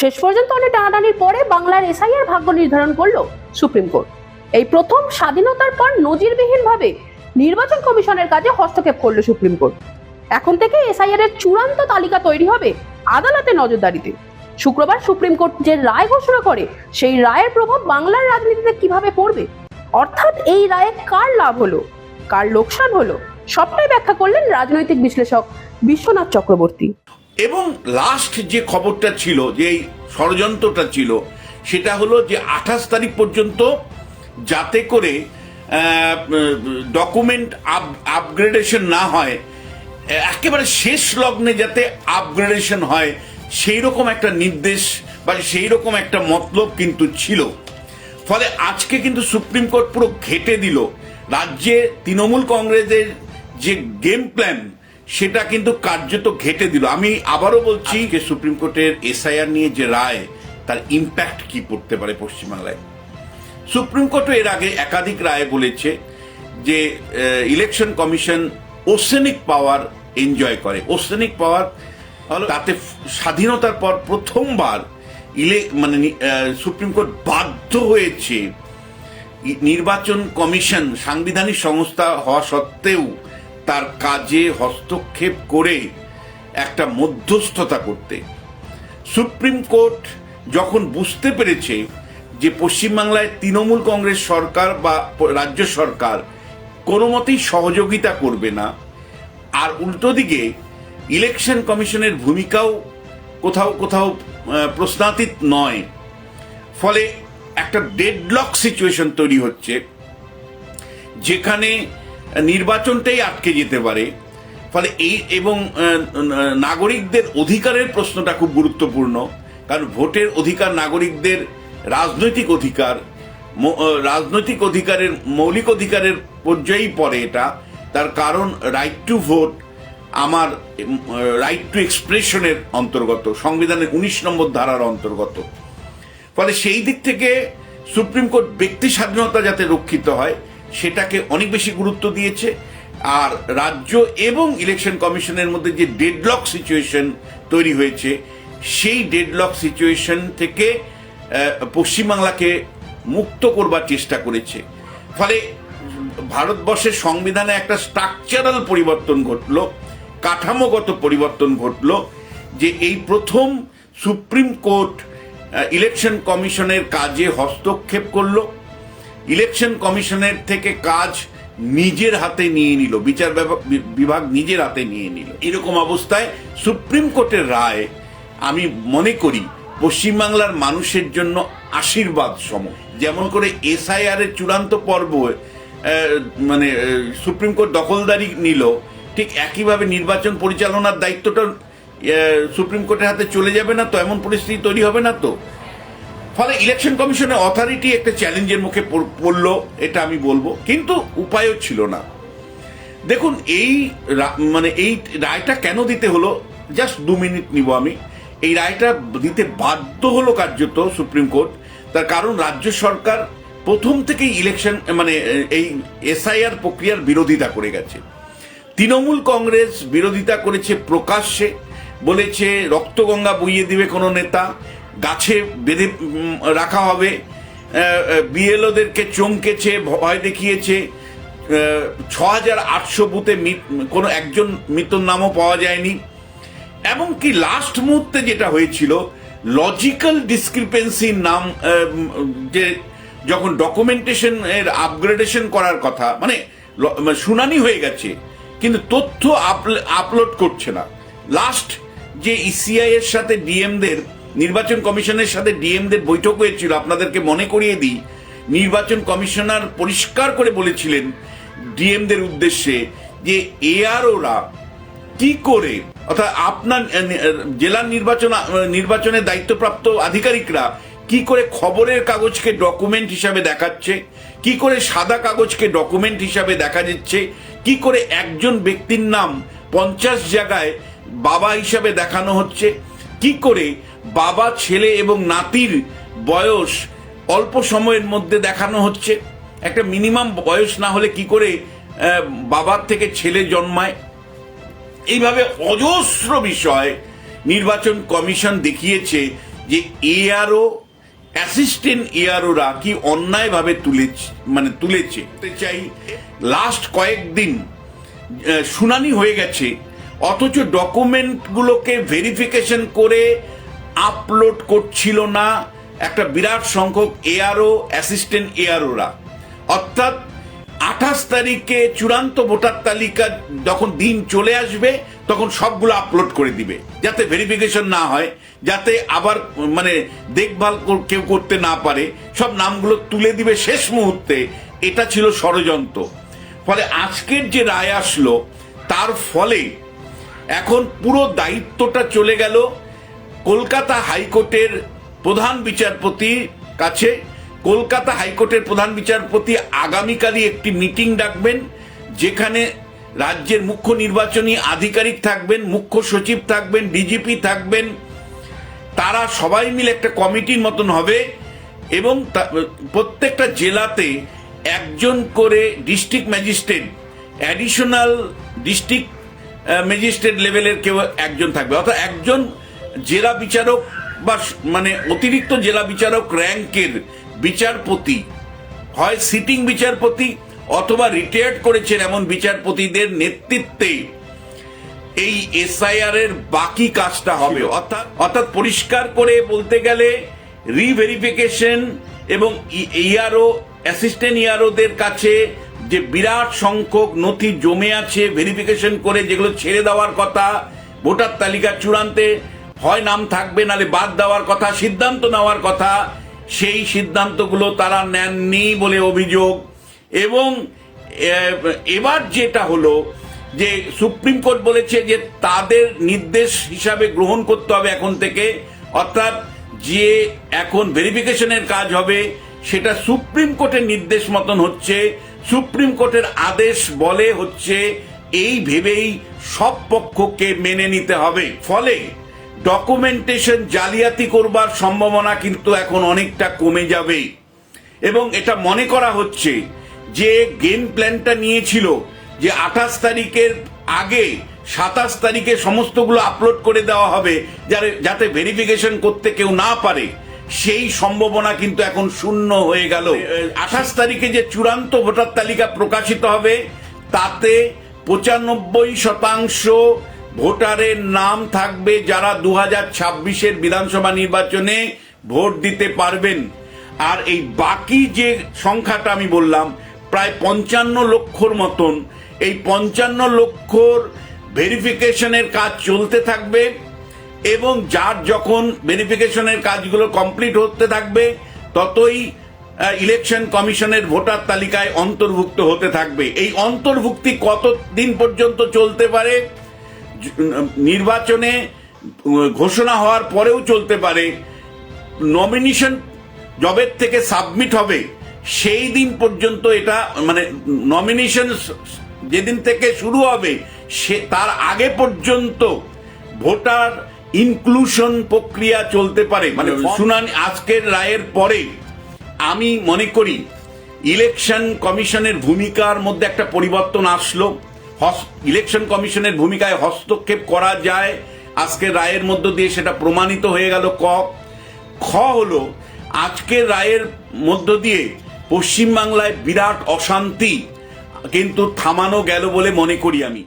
শেষ পর্যন্ত অনেক টানাটানির পরে বাংলার এসআইআর ভাগ্য নির্ধারণ করল সুপ্রিম কোর্ট। এই প্রথম স্বাধীনতার পর নজিরবিহীনভাবে নির্বাচন কমিশনের কাজে হস্তক্ষেপ করল সুপ্রিম কোর্ট। এখন থেকে এসআইআর এর চূড়ান্ত তালিকা তৈরি হবে আদালতে নজরদারিতে। শুক্রবার সুপ্রিম কোর্ট যে রায় ঘোষণা করে, সেই রায়ের প্রভাব বাংলার রাজনীতিতে কীভাবে পড়বে? অর্থাৎ এই রায়ে কার লাভ হলো? কার লোকসান হলো? সবটাই ব্যাখ্যা করলেন রাজনৈতিক বিশ্লেষক বিশ্বনাথ চক্রবর্তী। এবং লাস্ট যে খবরটা ছিল, যে ষড়যন্ত্রটা ছিল, সেটা হলো যে আঠাশ তারিখ পর্যন্ত যাতে করে ডকুমেন্ট আপ আপগ্রেডেশন না হয়, একেবারে শেষ লগ্নে যাতে আপগ্রেডেশন হয় সেই রকম একটা নির্দেশ বা সেই রকম একটা মতলব কিন্তু ছিল। ফলে আজকে কিন্তু সুপ্রিম কোর্ট পুরো ঘেটে দিল। রাজ্যে তৃণমূল কংগ্রেসের যে গেম প্ল্যান সেটা কিন্তু কার্যত ঘেটে দিল। আমি আবারও বলছি যে সুপ্রিম কোর্টের এসআইআর নিয়ে যে রায় তার ইম্প্যাক্ট কি পড়তে পারে পশ্চিমবাংলায়? সুপ্রিম কোর্টও এর আগে একাধিক রায় বলেছে যে election commission oceanic power enjoy করে। ওসেনিক পাওয়ার তাতে স্বাধীনতার পর প্রথমবার ইলে মানে সুপ্রিম কোর্ট বাধ্য হয়েছে নির্বাচন কমিশন সাংবিধানিক সংস্থা হওয়া সত্ত্বেও তার কাজে হস্তক্ষেপ করে একটা মধ্যস্থতা করতে। সুপ্রিম কোর্ট যখন বুঝতে পেরেছে যে পশ্চিমবাংলায় তৃণমূল কংগ্রেস সরকার বা রাজ্য সরকার কোনো মতেই সহযোগিতা করবে না, আর উল্টো দিকে ইলেকশন কমিশনের ভূমিকাও কোথাও কোথাও প্রশ্নাতীত নয়। ফলে একটা ডেডলক সিচুয়েশন তৈরি হচ্ছে, যেখানে নির্বাচনটাই আটকে যেতে পারে। ফলে এই এবং নাগরিকদের অধিকারের প্রশ্নটা খুব গুরুত্বপূর্ণ। কারণ ভোটের অধিকার নাগরিকদের রাজনৈতিক অধিকার রাজনৈতিক অধিকারের, মৌলিক অধিকারের পর্যায়েই পড়ে এটা। তার কারণ রাইট টু ভোট আমার রাইট টু এক্সপ্রেশনের অন্তর্গত, সংবিধানের উনিশ নম্বর ধারার অন্তর্গত। ফলে সেই দিক থেকে সুপ্রিম কোর্ট ব্যক্তি স্বাধীনতা যাতে রক্ষিত হয় সেটাকে অনেক বেশি গুরুত্ব দিয়েছে। আর রাজ্য এবং ইলেকশন কমিশনের মধ্যে যে ডেডলক সিচুয়েশন তৈরি হয়েছে, সেই ডেডলক সিচুয়েশন থেকে পশ্চিমবাংলাকে মুক্ত করবার চেষ্টা করেছে। ফলে ভারতবর্ষের সংবিধানে একটা স্ট্রাকচারাল পরিবর্তন ঘটলো, কাঠামোগত পরিবর্তন ঘটলো, যে এই প্রথম সুপ্রিম কোর্ট ইলেকশন কমিশনের কাজে হস্তক্ষেপ করল। ইলেকশন কমিশনের থেকে কাজ নিজের হাতে নিয়ে নিল, বিচার বিভাগ- নিজের হাতে নিয়ে নিল। এরকম অবস্থায় সুপ্রিম কোর্টের রায়, আমি মনে করি পশ্চিমবাংলার মানুষের জন্য আশীর্বাদ সম। যেমন করে এসআইআর এর চূড়ান্ত পর্ব মানে সুপ্রিম কোর্ট দখলদারি নিল, ঠিক একইভাবে নির্বাচন পরিচালনার দায়িত্বটা সুপ্রিম কোর্টের হাতে চলে যাবে না তো? এমন পরিস্থিতি তৈরি হবে না তো? ফলে ইলেকশন কমিশনের অথরিটি একটা চ্যালেঞ্জের মুখে পড়- পড়ল, এটা আমি বলব। কিন্তু উপায়ও ছিল না। দেখুন, এই মানে এই রায়টা কেন দিতে হলো? জাস্ট দু মিনিট নিব আমি। এই রায়টা দিতে বাধ্য হলো কার্যত সুপ্রিম কোর্ট। তার কারণ, রাজ্য সরকার প্রথম থেকেই ইলেকশন মানে এই এসআইআর প্রক্রিয়ার বিরোধিতা করে গেছে। তৃণমূল কংগ্রেস বিরোধিতা করেছে প্রকাশ্যে। বলেছে, রক্তগঙ্গা বইয়ে দিবে কোনো নেতা। গাছে বেঁধে রাখা হবে। বিএলওদেরকে চমকেছে, ভয় দেখিয়েছে। ছ হাজার আটশো বুথে কোনো একজন মৃত্যুর নামও পাওয়া যায়নি। এমনকি লাস্ট মুহূর্তে যেটা হয়েছিল লজিক্যাল ডিসক্রিপেন্সির নাম যে যখন ডকুমেন্টেশন এর আপগ্রেডেশন করার কথা মানে মানে শুনানি হয়ে গেছে, কিন্তু তথ্য আপলোড করছে না। লাস্ট যে ইসিআই এর সাথে ডিএমদের নির্বাচন কমিশনের সাথে ডিএমদের বৈঠক হয়েছিল। আপনাদেরকে মনে করিয়ে দিই, নির্বাচন কমিশনার পরিষ্কার করে বলেছিলেন ডিএমদের উদ্দেশ্যে যে এআরওরা কি করে, অর্থাৎ আপনার জেলার নির্বাচন নির্বাচনের দায়িত্বপ্রাপ্ত আধিকারিকরা কি করে খবরের কাগজকে ডকুমেন্ট হিসাবে দেখাচ্ছে, কি করে সাদা কাগজকে ডকুমেন্ট হিসাবে দেখা যাচ্ছে, কি করে একজন ব্যক্তির নাম পঞ্চাশ জায়গায় বাবা হিসাবে দেখানো হচ্ছে, কি করে বাবা, ছেলে এবং নাতির বয়স অল্প সময়ের মধ্যে দেখানো হচ্ছে। একটা মিনিমাম বয়স না হলে কি করে বাবার থেকে ছেলে জন্মায়? এইভাবে অজস্র বিষয় নির্বাচন কমিশন দেখিয়েছে যে এআরও অ্যাসিস্ট্যান্ট এআরওরা কি অন্যায়ভাবে তুলেছে মানে তুলেছে। চাই লাস্ট কয়েকদিন শুনানি হয়ে গেছে, অথচ ডকুমেন্টগুলোকে ভেরিফিকেশন করে আপলোড করছিল না। একটা বিরাট সংখ্যক এআরও অ্যাসিস্ট্যান্ট এআরওরা অর্থাৎ আঠাশ তারিখে চূড়ান্ত ভোটার তালিকা যখন দিন চলে আসবে, তখন সবগুলো আপলোড করে দিবে। যাতে ভেরিফিকেশন না হয়, যাতে আবার মানে দেখভাল কেউ করতে না পারে। সব নামগুলো তুলে দিবে শেষ মুহূর্তে। এটা ছিল ষড়যন্ত্র। ফলে আজকের যে রায় আসলো, তার ফলে এখন পুরো দায়িত্বটা চলে গেল কলকাতা হাইকোর্টের প্রধান বিচারপতির কাছে কলকাতা হাইকোর্টের প্রধান বিচারপতি আগামীকালই একটি মিটিং ডাকবেন, যেখানে রাজ্যের মুখ্য নির্বাচনী আধিকারিক থাকবেন, মুখ্য সচিব থাকবেন ডিজিপি থাকবেন, তারা সবাই মিলে একটা কমিটির মতন হবে এবং প্রত্যেকটা জেলাতে একজন করে district magistrate, additional district magistrate লেভেলের কেউ একজন থাকবে। অর্থাৎ একজন জেলা বিচারক বা মানে অতিরিক্ত জেলা বিচারক র্যাঙ্কের বিচারপতি হয় সিটিং বিচারপতি অথবা রিটায়ার্ড করেছেন এমন বিচারপতিদের নেতৃত্বে এই এসআইআর এর বাকি কাজটা হবে। অর্থাৎ অর্থাৎ পরিষ্কার করে বলতে গেলে রিভেরিফিকেশন এবং ইআরও অ্যাসিস্ট্যান্ট ইআরওদের কাছে যে বিরাট সংখ্যক নথি জমে আছে ভেরিফিকেশন করে যেগুলো ছেড়ে দেওয়ার কথা ভোটার তালিকা চূড়ান্তে হয় নাম থাকবে, নালে বাদ দেওয়ার কথা, সিদ্ধান্ত নেওয়ার কথা, সেই সিদ্ধান্তগুলো তারা নেননি বলে অভিযোগ। এবং এবার যেটা হলো যে সুপ্রিম কোর্ট বলেছে যে তাদের নির্দেশ হিসাবে গ্রহণ করতে হবে এখন থেকে, অর্থাৎ যে এখন ভেরিফিকেশনের কাজ হবে, সেটা সুপ্রিম কোর্টের নির্দেশ মতন হচ্ছে। সুপ্রিম কোর্টের আদেশ বলে হচ্ছে, এই ভেবেই সব পক্ষকে মেনে নিতে হবে। ফলে ডকুমেন্টেশন জালিয়াতি করবার সম্ভাবনা কিন্তু এখন অনেকটা কমে যাবে এবং এটা মনে করা হচ্ছে যে গেম প্ল্যানটা নিয়েছিল যে আঠাশ তারিখের আগে সাতাশ তারিখে সমস্তগুলো আপলোড করে দেওয়া হবে যাতে যাতে ভেরিফিকেশন করতে কেউ না পারে। সেই সম্ভাবনা কিন্তু এখন শূন্য হয়ে গেল। আঠাশ তারিখে যে চূড়ান্ত ভোটার তালিকা প্রকাশিত হবে তাতে পঁচানব্বই শতাংশ ভোটারের নাম থাকবে যারা দু হাজার ছাব্বিশের বিধানসভা নির্বাচনে ভোট দিতে পারবেন। আর এই বাকি যে সংখ্যাটা আমি বললাম, প্রায় পঞ্চান্ন লক্ষর মতন, এই পঞ্চান্ন লক্ষর ভেরিফিকেশনের কাজ চলতে থাকবে এবং যার যখন ভেরিফিকেশনের কাজগুলো কমপ্লিট হতে থাকবে, ততই ইলেকশন কমিশনের ভোটার তালিকায় অন্তর্ভুক্ত হতে থাকবে। এই অন্তর্ভুক্তি কত দিন পর্যন্ত চলতে পারে? নির্বাচনে ঘোষণা হওয়ার পরেও চলতে পারে। নমিনেশন জবের থেকে সাবমিট হবে সেই দিন পর্যন্ত এটা মানে নমিনেশন যেদিন থেকে শুরু হবে সে তার আগে পর্যন্ত ভোটার ইনক্লুশন প্রক্রিয়া চলতে পারে। মানে শুনানি আজকের রায়ের পরে আমি মনে করি ইলেকশন কমিশনের ভূমিকার মধ্যে একটা পরিবর্তন আসলো। ইলেকশন কমিশনের ভূমিকায় হস্তক্ষেপ করা যায়। আজকে রায়ের মধ্য দিয়ে সেটা প্রমাণিত হয়ে গেল ক। খ হল আজকের রায়ের মধ্য দিয়ে পশ্চিমবাংলায় বিরাট অশান্তি, কিন্তু থামানো গেল বলে মনে করি আমি।